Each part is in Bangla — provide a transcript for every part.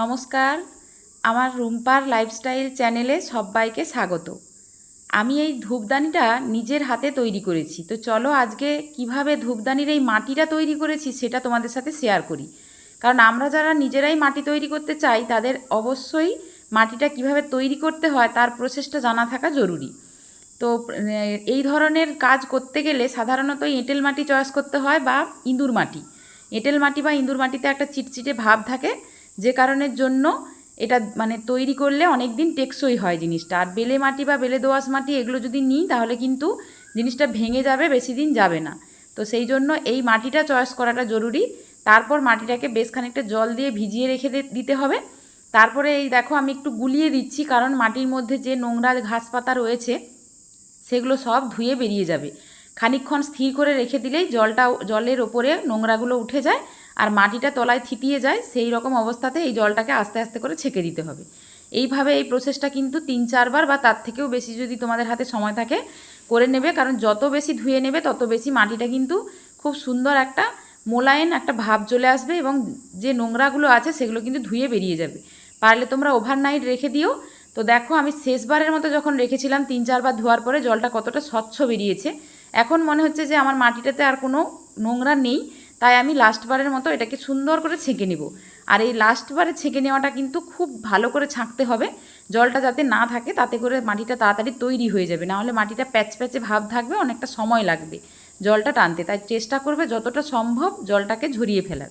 নমস্কার। আমার রুম্পার লাইফস্টাইল চ্যানেলে সবাইকে স্বাগত। আমি এই ধূপদানিটা নিজের হাতে তৈরি করেছি। তো চলো আজকে কীভাবে ধূপদানির এই মাটিটা তৈরি করেছি সেটা তোমাদের সাথে শেয়ার করি। কারণ আমরা যারা নিজেরাই মাটি তৈরি করতে চাই, তাদের অবশ্যই মাটিটা কীভাবে তৈরি করতে হয় তার প্রসেসটা জানা থাকা জরুরি। তো এই ধরনের কাজ করতে গেলে সাধারণত এঁটেল মাটি চয়েস করতে হয় বা ইঁদুর মাটি। এঁটেল মাটি বা ইঁদুর মাটিতে একটা চিটচিটে ভাব থাকে। যে কারণের জন্য এটা মানে তৈরি করলে অনেক দিন টেকসই হয় জিনিসটা। আর বেলে মাটি বা বেলে দোআঁশ মাটি এগুলো যদি নিই, তাহলে কিন্তু জিনিসটা ভেঙে যাবে, বেশি দিন যাবে না। তো সেই জন্য এই মাটিটা চয়েস করাটা জরুরি। তারপর মাটিটাকে বেশ খানিকটা জল দিয়ে ভিজিয়ে রেখে দিতে হবে। তারপরে এই দেখো আমি একটু গুলিয়ে দিচ্ছি, কারণ মাটির মধ্যে যে নোংরা ঘাস পাতা রয়েছে, সেগুলো সব ধুয়ে বেরিয়ে যাবে। খানিকক্ষণ স্থির করে রেখে দিলেই জলটা জলের ওপরে নোংরাগুলো উঠে যায়। আর মাটিটা তলায় থিতিয়ে যায়, সেই রকম অবস্থাতে এই জলটাকে আস্তে আস্তে করে ছেঁকে দিতে হবে। এইভাবে এই প্রসেসটা কিন্তু তিন চারবার বা তার থেকেও বেশি যদি তোমাদের হাতে সময় থাকে, করে নেবে। কারণ যত বেশি ধুয়ে নেবে, তত বেশি মাটিটা কিন্তু খুব সুন্দর একটা মোলায়েন একটা ভাব চলে আসবে এবং যে নোংরাগুলো আছে, সেগুলো কিন্তু ধুয়ে বেরিয়ে যাবে। পারলে তোমরা ওভারনাইট রেখে দিও। তো দেখো, আমি শেষবারের মতো যখন রেখেছিলাম, তিন চারবার ধোয়ার পরে জলটা কতটা স্বচ্ছ বেরিয়েছে। এখন মনে হচ্ছে যে আমার মাটিটাতে আর কোনো নোংরা নেই। তাই আমি লাস্টবারের মতো এটাকে সুন্দর করে ছেঁকে নেব। আর এই লাস্টবারে ছেঁকে নেওয়াটা কিন্তু খুব ভালো করে ছাঁকতে হবে। জলটা যাতে না থাকে, তাতে করে মাটিটা তাড়াতাড়ি তৈরি হয়ে যাবে। নাহলে মাটিটা প্যাচ প্যাচে ভাব থাকবে, অনেকটা সময় লাগবে জলটা টানতে। তাই চেষ্টা করবে যতটা সম্ভব জলটাকে ঝরিয়ে ফেলার।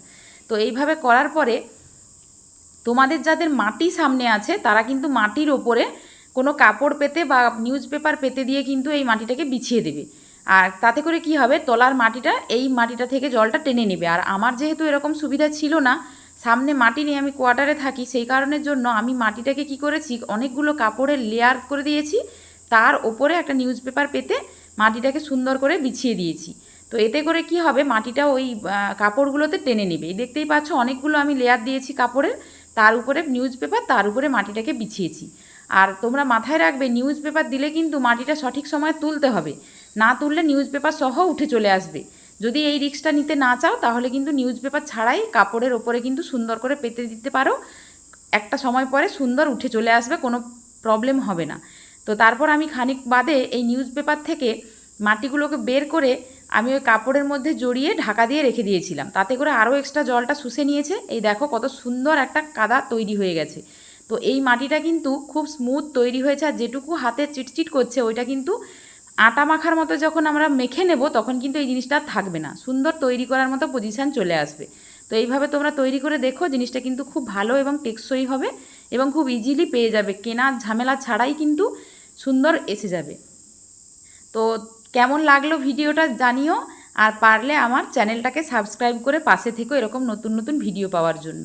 তো এইভাবে করার পরে তোমাদের যাদের মাটি সামনে আছে, তারা কিন্তু মাটির ওপরে কোনো কাপড় পেতে বা নিউজ পেপার পেতে দিয়ে কিন্তু এই মাটিটাকে বিছিয়ে দেবে। আর তাতে করে কি হবে? তলার মাটিটা, এই মাটিটা থেকে জলটা টেনে নেবে। আর আমার যেহেতু এরকম সুবিধা ছিল না, সামনে মাটি নিয়ে আমি কোয়ার্টারে থাকি, সেই কারণের জন্য আমি মাটিটাকে কি করেছি? অনেকগুলো কাপড়ের লেয়ার করে দিয়েছি। তার ওপরে একটা নিউজ পেপার পেতে মাটিটাকে সুন্দর করে বিছিয়ে দিয়েছি। তো এতে করে কি হবে? মাটিটা ওই কাপড়গুলোতে টেনে নেবে। দেখতেই পাচ্ছ, অনেকগুলো আমি লেয়ার দিয়েছি কাপড়ের। তার উপরে নিউজ পেপার তার উপরে মাটিটাকে বিছিয়েছি। আর তোমরা মাথায় রাখবে নিউজ পেপার দিলে কিন্তু মাটিটা সঠিক সময় তুলতে হবে। না তুললে নিউজ পেপার সহ উঠে চলে আসবে। যদি এই রিক্সটা নিতে না চাও, তাহলে কিন্তু নিউজ পেপার ছাড়াই কাপড়ের ওপরে কিন্তু সুন্দর করে পেতে দিতে পারো। একটা সময় পরে সুন্দর উঠে চলে আসবে, কোনো প্রবলেম হবে না। তো তারপর আমি খানিক বাদে এই নিউজ পেপার থেকে মাটিগুলোকে বের করে আমি ওই কাপড়ের মধ্যে জড়িয়ে ঢাকা দিয়ে রেখে দিয়েছিলাম। তাতে করে আরও এক্সট্রা জলটা শুষে নিয়েছে। এই দেখো কত সুন্দর একটা কাদা তৈরি হয়ে গেছে। তো এই মাটিটা কিন্তু খুব স্মুথ তৈরি হয়েছে, আর যেটুকু হাতে চিটচিট করছে, ওইটা কিন্তু আটা মাখার মতো যখন আমরা মেখে নেব, তখন কিন্তু এই জিনিসটা থাকবে না। সুন্দর তৈরি করার মতো পজিশান চলে আসবে। তো এইভাবে তোমরা তৈরি করে দেখো, জিনিসটা কিন্তু খুব ভালো এবং টেকসই হবে এবং খুব ইজিলি পেয়ে যাবে। কেনার ঝামেলা ছাড়াই কিন্তু সুন্দর এসে যাবে। তো কেমন লাগল ভিডিওটা জানিও, আর পারলে আমার চ্যানেলটাকে সাবস্ক্রাইব করে পাশে থেকো এরকম নতুন নতুন ভিডিও পাওয়ার জন্য।